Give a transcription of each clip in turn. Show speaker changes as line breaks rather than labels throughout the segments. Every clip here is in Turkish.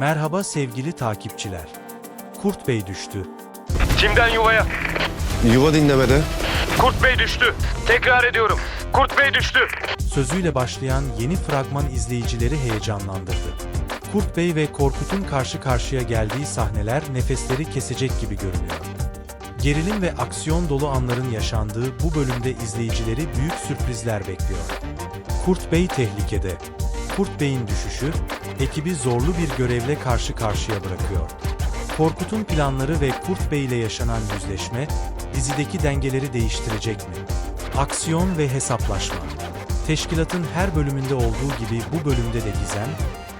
Merhaba sevgili takipçiler. Kurt Bey düştü.
Kimden yuvaya?
Yuva dinlemede.
Kurt Bey düştü. Tekrar ediyorum. Kurt Bey düştü.
Sözüyle başlayan yeni fragman izleyicileri heyecanlandırdı. Kurt Bey ve Korkut'un karşı karşıya geldiği sahneler nefesleri kesecek gibi görünüyor. Gerilim ve aksiyon dolu anların yaşandığı bu bölümde izleyicileri büyük sürprizler bekliyor. Kurt Bey tehlikede. Kurt Bey'in düşüşü, ekibi zorlu bir görevle karşı karşıya bırakıyor. Korkut'un planları ve Kurt Bey ile yaşanan yüzleşme, dizideki dengeleri değiştirecek mi? Aksiyon ve hesaplaşma. Teşkilatın her bölümünde olduğu gibi bu bölümde de gizem,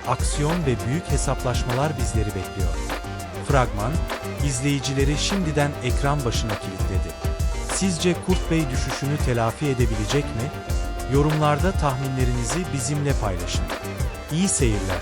aksiyon ve büyük hesaplaşmalar bizleri bekliyor. Fragman, izleyicileri şimdiden ekran başına kilitledi. Sizce Kurt Bey düşüşünü telafi edebilecek mi? Yorumlarda tahminlerinizi bizimle paylaşın. İyi seyirler.